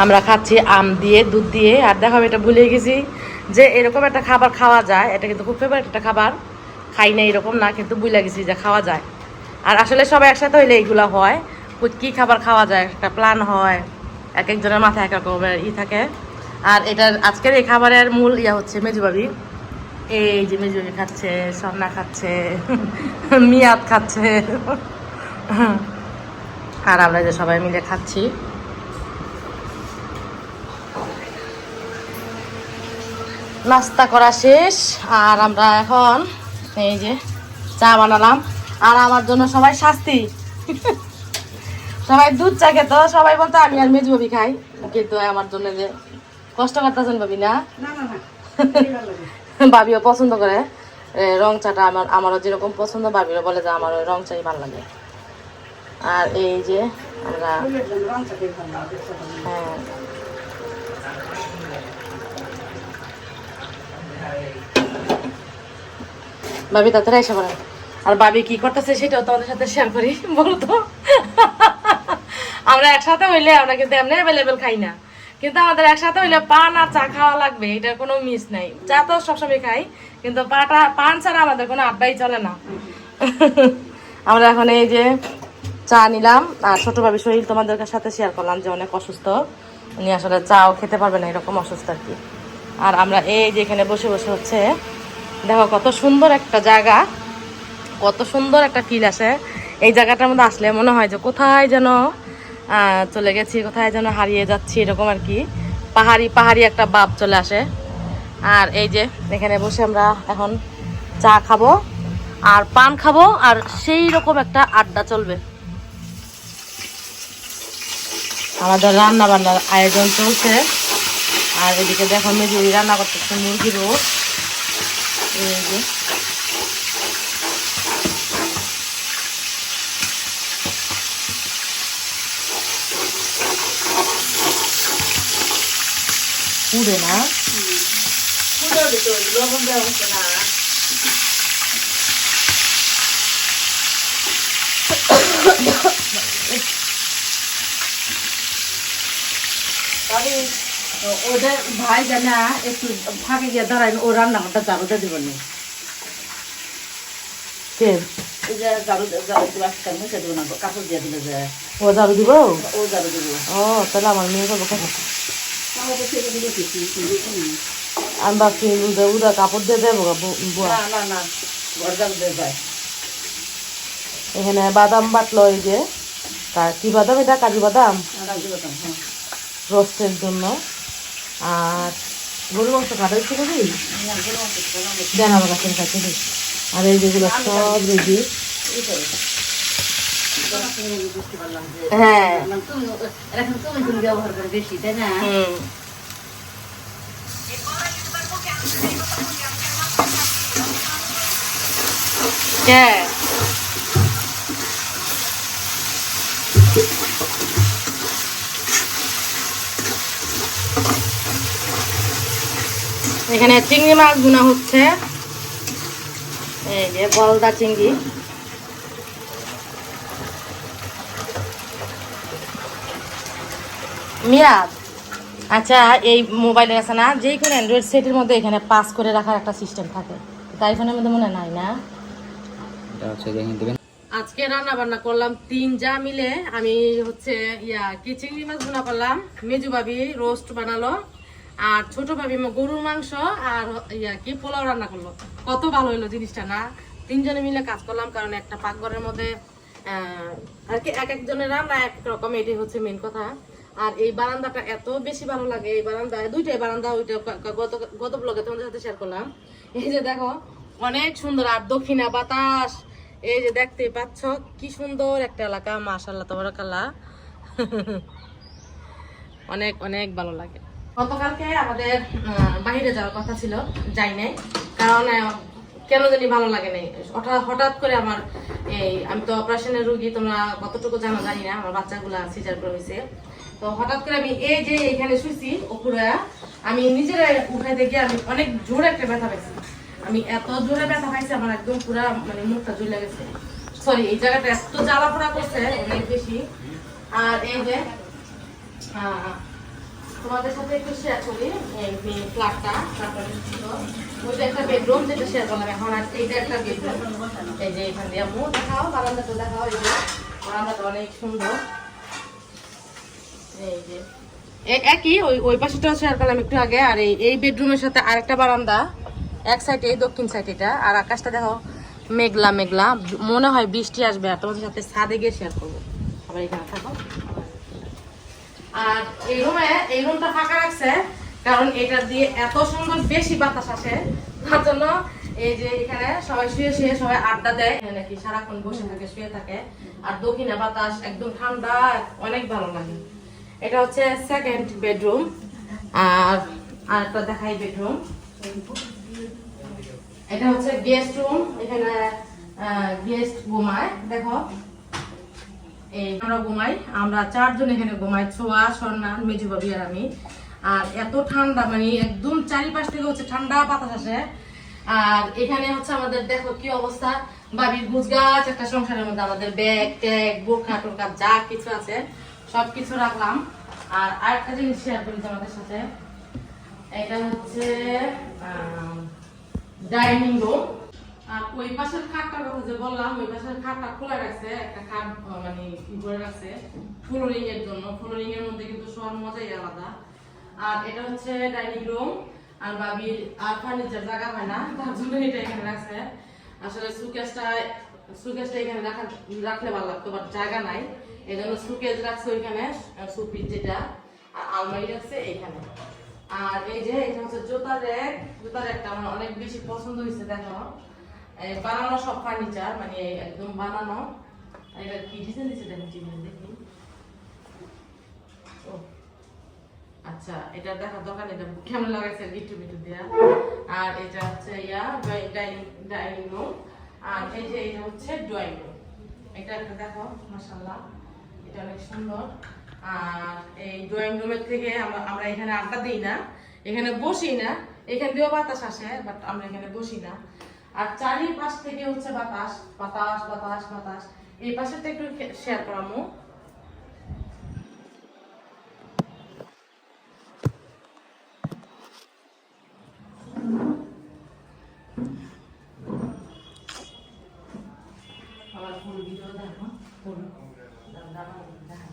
আমরা খাচ্ছি আম দিয়ে, দুধ দিয়ে। আর দেখো এটা ভুলে গেছি যে এরকম একটা খাবার খাওয়া যায়। এটা কিন্তু খুব ফেভারিট একটা খাবার। খাই না এরকম না, কিন্তু ভুলে গেছি যে খাওয়া যায়। আর আসলে সবাই একসাথে হইলে এইগুলো হয়। কি খাবার খাওয়া যায়? একটা প্ল্যান হয়। এক একজনের মাথায় এক রকমের ই থাকে। আর এটার আজকের এই খাবারের মূল ইয়া হচ্ছে মেজুবাবি এই যে মেজুবাবি খাচ্ছে, সন্না খাচ্ছে, মিয়াদ খাচ্ছে। আর আমরা যে সবাই মিলে খাচ্ছি। নাস্তা করা শেষ আর আমরা এখন এই যে চা বানালাম। আর আমার জন্য সবাই শাস্তি। সবাই দুধ চা খেত সবাই বলতো আমি আর মেজবাবি খাই। কিন্তু আমার জন্য যে কষ্ট করতেছেন ভাবি না। ভাবিও পছন্দ করে। রং চাটা আমার আমারও যেরকম পছন্দ ভাবিও বলে যে আমার ওই রং চাই ভালো লাগে। আর এই যে আমরা হ্যাঁ। ভাবি তাড়াতাড়ি এসে পড়েন আর ভাবি কি করতেছে সেটাও তোমাদের সাথে শেয়ার করি, বলতো। আমরা একসাথে হইলে আমরা কিন্তু এমনি অ্যাভেলেবেল খাই না। কিন্তু আমাদের একসাথে হইলে পান আর চা খাওয়া লাগবে, এটার কোনো মিস নাই। চা তো সবসময় খাই, কিন্তু পাটা, পান ছাড়া আমাদের কোনো আড্ডাই চলে না। আমরা এখন এই যে চা নিলাম, আর ছোট ভাবি শরীর তোমাদের সাথে শেয়ার করলাম যে অনেক অসুস্থ। উনি আসলে চাও খেতে পারবে না, এরকম অসুস্থ আর কি। আর আমরা এই যে এখানে বসে বসে হচ্ছে, দেখো কত সুন্দর একটা জায়গা, কত সুন্দর একটা ফিল আসে। এই জায়গাটার মধ্যে আসলে মনে হয় যে কোথায় যেন চলে গেছি, কোথায় যেন হারিয়ে যাচ্ছি, এরকম আর কি। পাহাড়ি পাহাড়ি একটা বাপ চলে আসে। আর এই যে এখানে বসে আমরা এখন চা খাব, আর পান খাব, আর সেই রকম একটা আড্ডা চলবে। আমাদের রান্না বান্নার আয়োজন চলছে। আর এদিকে দেখো মেজুরি রান্না করতেছে মুরগির রোস্ট এই যে পুড়ে না ওদের ভাই জানা একটু ফাঁকে গিয়ে দাঁড়ায় ও রান্নাঘরটা জারুটা দিবেন না। জারু দিবে ও দিব? ও জারু দেবো। ও তাহলে আমার মেয়ে করব আমি ভাবছি উদা কাপড় দিয়ে দেবো না না ঘর জারু দিয়ে যায়। এখানে বাদাম বাটলো এই যে। কি বাদাম এটা? কাজু বাদাম? দিতাম হ্যাঁ। রোস্টের জন্য। আর গরু মাংস কাটা হচ্ছে কবি দেন আমার কাছে কাছে আর এই যেগুলো সব রেডি। হ্যাঁ। এখন চিংড়ি মাছ গুনা হচ্ছে। এই যে বলদা চিংড়ি। মিয়াদ আচ্ছা এই মোবাইলে আছে না? যে কোনো অ্যান্ড্রয়েড সেটের মধ্যে এখানে পাস করে রাখার একটা সিস্টেম থাকে। তাই ফোনের মধ্যে মনে নাই না? আজকে রান্না বান্না করলাম তিন যা মিলে। আমি হচ্ছে ইয়া কি চিংড়ি মাছ ভুনা করলাম? মেজু ভাবি রোস্ট বানালো। আর ছোট ভাবি গরুর মাংস আর ইয়া কি, পোলাও রান্না করল। কত ভালো হলো জিনিসটা, না? তিনজনে মিলে কাজ করলাম, কারণ একটা পাকঘরের মধ্যে আর কি, এক একজনের রান্না এক রকম, এটাই হচ্ছে মেন কথা। আর এই বারান্দাটা এত বেশি ভালো লাগে, এই বারান্দা, দুইটাই বারান্দা, ওইটা গত গত ব্লগে তোমাদের সাথে শেয়ার করলাম। এই যে দেখো, অনেক সুন্দর আর দক্ষিণা বাতাস। এই যে দেখতে পাচ্ছ, কি সুন্দর একটা এলাকা মাশাল্লাহ তোমারকাল্লা অনেক অনেক ভালো লাগে। গতকালকে আমাদের বাহিরে যাওয়ার কথা ছিল যাই নাই। কারণ কেন জানি ভালো লাগে নাই। হঠাৎ করে আমার এই আমি তো অপারেশনের রুগী তোমরা কতটুকু জানো জানি না আমার বাচ্চাগুলা সিজার করে হয়েছে তো হঠাৎ করে আমি এই যে এখানে শুয়েছি উপরে আমি নিজের উঠাইতে গিয়ে আমি অনেক জোরে একটা ব্যথা পাইছি। আমি এত জোরে ব্যথা পাইছি আমার একদম পুরা মানে মুখটা জ্বলে গেছে। সরি এই জায়গাটা এত জ্বালা পোড়া করছে অনেক বেশি। আর এই যে আহ, তোমাদের সাথে একটু শেয়ার করি ফ্ল্যাটটা ফ্ল্যাটটা একটা বেডরুম যেটা শেয়ার করলাম এখন, আর এইটা একটা বেডরুম এই যে এখান দিয়ে মু দেখাও বারান্দাটা দেখাও এই যে বারান্দাটা অনেক সুন্দর। এই যে। একই, ওই ওই পাশেটাও শেয়ার করলাম একটু আগে, আর এই এই বেডরুমের সাথে আরেকটা বারান্দা। এক সাইডে এই দক্ষিণ সাইড এটা, আর আকাশটা দেখো, মেঘলা মেঘলা। মনে হয় বৃষ্টি আসবে, আর তোমাদের সাথে ছাদে গিয়ে শেয়ার করব। আবার এখানে থাকো। আর এই রুমে এই রুমটা ফাঁকা রাখছে, কারণ এটা দিয়ে এত সুন্দর বেশি বাতাস আসে। তার জন্য এই যে এখানে সবাই শুয়ে শুয়ে সবাই আড্ডা দেয়। নাকি সারাক্ষণ বসে থাকে, শুয়ে থাকে। আর দক্ষিণে বাতাস, একদম ঠান্ডা, অনেক ভালো লাগে। এটা হচ্ছে সেকেন্ড বেডরুম আর আর একটা দেখাই বেডরুম এটা হচ্ছে গেস্ট রুম এখানে গেস্ট ঘুমায়। দেখো। এই আমরা ঘুমাই, আমরা চারজন এখানে ঘুমাই, ছোয়া স্বর্ণা মেজু বাবি আর আমি। আর এত ঠান্ডা মানে একদম চারিপাশ থেকে হচ্ছে ঠান্ডা বাতাস আসে। আর এখানে হচ্ছে আমাদের দেখো কি অবস্থা, বাবির গুছ গাছ একটা সংসারের মধ্যে আমাদের ব্যাগ, ট্যাগ, বোরখা, টোরখা, যা কিছু আছে সব কিছু রাখলাম। আর আরেকটা জিনিস শেয়ার করি তোমাদের সাথে, এটা হচ্ছে ডাইনিং রুম আর ওই পাশের খাটটার কথা যে বললাম, ওই পাশের খাটটা খোলা রাখছে, একটা খাট মানে কি করে রাখছে ফ্লোরিং এর জন্য। ফ্লোরিং এর মধ্যে কিন্তু শোয়ার মজাই আলাদা। আর এটা হচ্ছে ডাইনিং রুম আর বাবির, আর ফার্নিচার জায়গা হয় না, তার জন্য এটা এখানে রাখছে। আসলে সুকেসটা সুকেসটা এখানে রাখা রাখলে ভালো লাগতো বাট জায়গা নাই। এই জন্য সুকেস রাখছে ওইখানে সুপির যেটা, আর আলমারি রাখছে এইখানে। আর এই যে, এটা হচ্ছে জুতার র্যাক জুতার র্যাকটা আমার অনেক বেশি পছন্দ হয়েছে, দেখো। বানানো সব ফার্নিচার মানে একদম বানানো। এটা কি ডিজাইন দিচ্ছে দেখো জিনিস দেখি। আচ্ছা এটা দেখার দোকান এটা কেমন লাগাইছে মিটু দেয়া। আর এটা হচ্ছে ইয়া ডাইনিং ডাইনিং রুম। আর এই যে এটা হচ্ছে ড্রয়িং রুম। এটা একটা দেখো এটা অনেক সুন্দর। আর এই ড্রয়িং রুমের থেকে আমরা আমরা এখানে আড্ডা দিই না, এখানে বসি না। এখান দিয়েও বাতাস আসে, বাট আমরা এখানে বসি না। আর চারিপাশ থেকে হচ্ছে বাতাস বাতাস বাতাস বাতাস। এই পাশেরটা একটু শেয়ার করামো আবার ফুল ভিডিও দেখো ফুল দাদা দেখা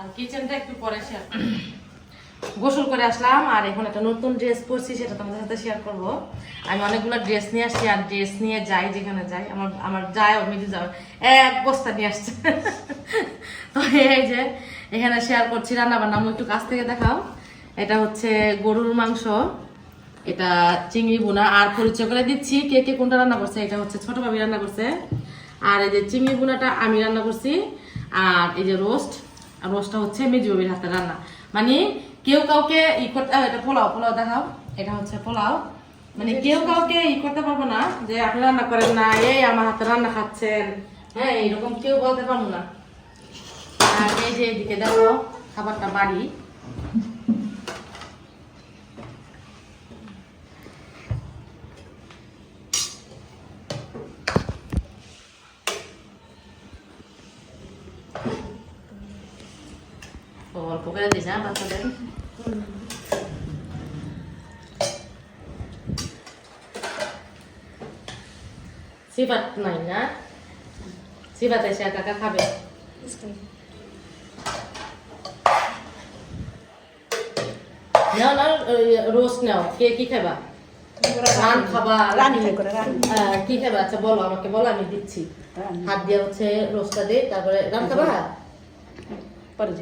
আর কিচেনটা একটু পরে শেয়ার গোসল করে আসলাম, আর এখন একটা নতুন ড্রেস পরছি সেটা তোমাদের সাথে শেয়ার করব। আমি অনেকগুলো ড্রেস নিয়ে আসছি, আর ড্রেস নিয়ে যাই যেখানে যাই, আমার আমার যায় মিজু যাও এক বস্তা নিয়ে আসছে। তো এই যে, এখানে শেয়ার করছি রান্না বান্না আমি একটু কাছ থেকে দেখাও। এটা হচ্ছে গরুর মাংস, এটা চিংড়ি বোনা আর পরিচয় করে দিচ্ছি কে কে কোনটা রান্না করছে। এটা হচ্ছে ছোট ভাবি রান্না করছে। আর এই যে চিংড়ি বোনাটা আমি রান্না করছি, আর এই যে রোস্ট রোস্টটা হচ্ছে মেজি বাবির হাতে রান্না। মানে কেউ কাউকে ই করতে হবে এটা পোলাও পোলাও দেখাও এটা হচ্ছে পোলাও। মানে কেউ কাউকে ই করতে পারব না যে আপনি রান্না করেন না এই আমার হাতে রান্না খাচ্ছেন। হ্যাঁ এইরকম কেউ বলতে পারব না। আর এই যে এদিকে দেখো খাবারটা বাড়ি। অল্প করে দিস হ্যাঁ বাচ্চাদের সিফাত নাই না সিফাত এসে একা খাবে নাও নাও রোস্ট নাও কে কি খাবা রান খাবা কি খাবা আচ্ছা বলো আমাকে বলো আমি দিচ্ছি হাত দিয়ে হচ্ছে রোস্টটা দে তারপরে রান খাবা পরে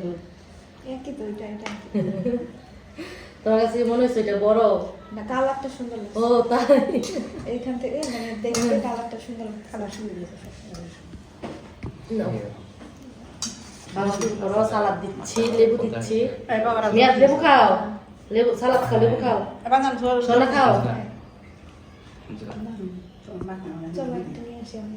একই তো এটা এটা তোমার কাছে মনে হচ্ছে এটা বড়? না কালারটা সুন্দর লাগছে। ও তাই? এইখান থেকে মানে দেখতে কালারটা সুন্দর কালার সুন্দর লাগছে। নাও। খাওয়া সালাদ দিচ্ছি লেবু দিচ্ছি। মেয়াদ লেবু খাও। লেবু সালাদ খাও লেবু খাও। এবার না সোনা খাও। চলো একটা নিয়ে আসি আমি।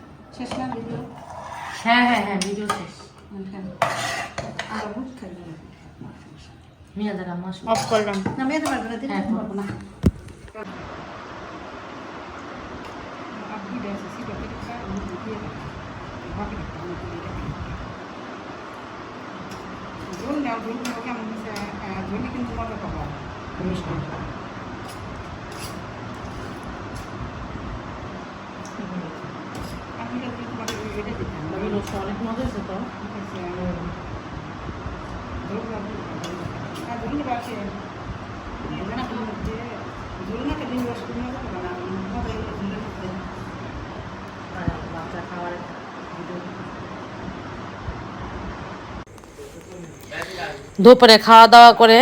আমার বিদায় নেবেন। হ্যাঁ হ্যাঁ হ্যাঁ ভিডিও শেষ মিয়া দাদা মাস অফ করলাম অনেক মজা হয়েছে তো বাচ্চা দুপুরে খাওয়া দাওয়া করে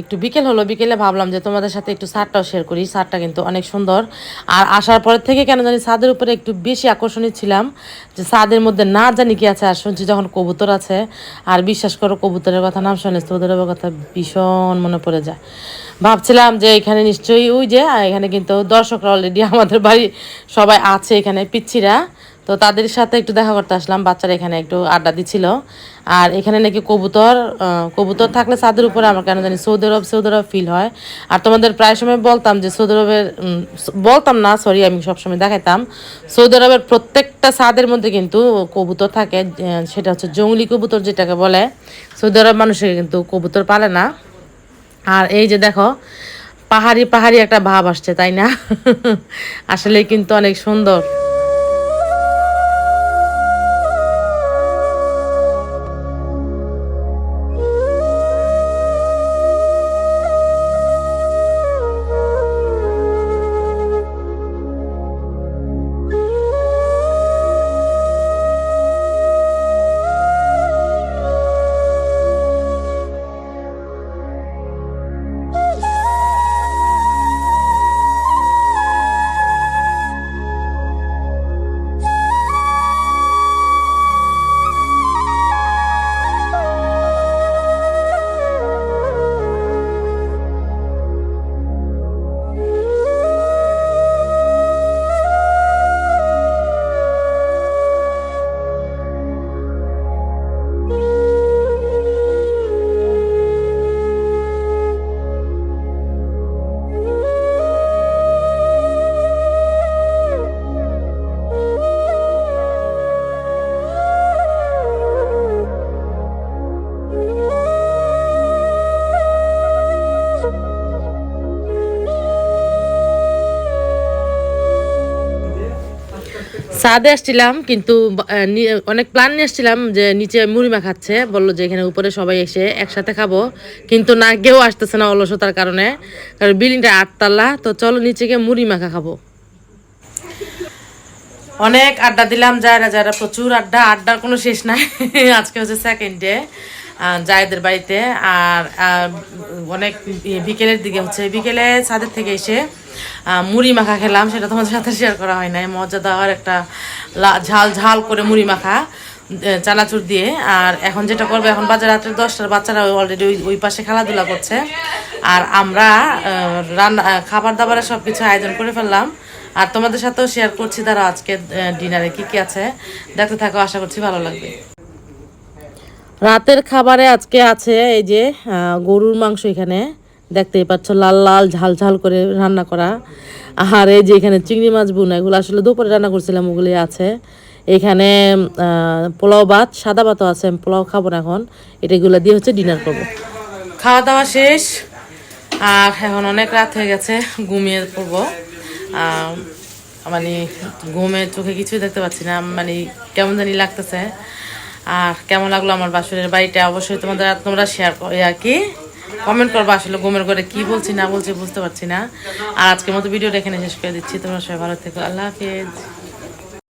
একটু বিকেল হলো, বিকেলে ভাবলাম যে তোমাদের সাথে একটু সারটাও শেয়ার করি। সারটা কিন্তু অনেক সুন্দর। আর আসার পরের থেকে কেন জানি ছাদের উপরে একটু বেশি আকর্ষণীয় ছিলাম, যে ছাদের মধ্যে না জানি কি আছে, আর শুনছি যখন কবুতর আছে, আর বিশ্বাস করো কবুতরের কথা, নাম শুনে তোদের কথা ভীষণ মনে পড়ে যায়। ভাবছিলাম যে এখানে নিশ্চয়ই ওই যে এখানে কিন্তু দর্শকরা অলরেডি আমাদের বাড়ি সবাই আছে, এখানে পিচ্ছিরা। তো তাদের সাথে একটু দেখা করতে আসলাম, বাচ্চারা এখানে একটু আড্ডা দিচ্ছিল। আর এখানে নাকি কবুতর কবুতর থাকলে ছাদের উপরে আমার কেন জানি Saudi Arab Saudi Arab feel হয়। আর তোমাদের প্রায় সময় বলতাম যে সৌদি আরবের বলতাম না সরি আমি সবসময় দেখাইতাম। সৌদি আরবের প্রত্যেকটা ছাদের মধ্যে কিন্তু কবুতর থাকে সেটা হচ্ছে জঙ্গলি কবুতর যেটাকে বলে। সৌদি আরব মানুষের কিন্তু কবুতর পালে না। আর এই যে দেখো, পাহাড়ি পাহাড়ি একটা ভাব আসছে, তাই না? আসলে কিন্তু অনেক সুন্দর। সাদে আসছিলাম, কিন্তু অনেক প্ল্যান নিয়ে আসছিলাম যে নিচে মুড়ি মাখাচ্ছে বলল যে এখানে উপরে সবাই এসে একসাথে খাব। কিন্তু না, কেউ আসতেছে না অলসতার কারণে। কারণ বিল্ডিংটা আটতলা, তো চলো নিচে গিয়ে মুড়ি মাখা খাব। অনেক আড্ডা দিলাম, যারা যারা প্রচুর আড্ডা, আড্ডার কোনো শেষ নাই। আজকে হচ্ছে সেকেন্ড ডে জায়দের বাড়িতে, আর অনেক বিকেলের দিকে হচ্ছে, বিকেলে ছাদের থেকে এসে মুড়ি মাখা খেলাম, সেটা তোমাদের সাথে শেয়ার করা হয় নাই। মজা দেওয়ার একটা ঝাল ঝাল করে মুড়ি মাখা চানাচুর দিয়ে। আর এখন যেটা করবে, এখন বাজার রাত্রে দশটার, বাচ্চারা অলরেডি ওই ওই পাশে খেলাধুলা করছে। আর আমরা রান্না খাবার দাবারের সব কিছু আয়োজন করে ফেললাম। আর তোমাদের সাথেও শেয়ার করছি তারা আজকে ডিনারে কি কি আছে। দেখতে থাকো, আশা করছি ভালো লাগবে। রাতের খাবারে আজকে আছে এই যে গরুর মাংস এখানে। দেখতেই পাচ্ছ, লাল লাল ঝাল ঝাল করে রান্না করা। আর এই যে এখানে চিংড়ি মাছ বুনা এগুলো আসলে দুপুরে রান্না করছিলাম ওগুলি আছে। এখানে পোলাও ভাত, সাদা ভাতও আছে, আমি পোলাও খাব না এখন। এটাগুলো দিয়ে হচ্ছে ডিনার করব। খাওয়া দাওয়া শেষ। আর এখন অনেক রাত হয়ে গেছে, ঘুমিয়ে পড়ব। মানে ঘুমে চোখে কিছুই দেখতে পাচ্ছি না মানে কেমন জানি লাগতেছে। আর কেমন লাগল আমার বাসুরের বাড়িটা? অবশ্যই তোমাদের তোমরা শেয়ার আর কি? কমেন্ট করব আসলে ঘুমের করে কি বলছি না বলছি বুঝতে পারছি না। আর আজকের মতো ভিডিওটা এখানে শেষ করে দিচ্ছি। তোমরা সবাই ভালো থেকো। আল্লাহ হাফিজ।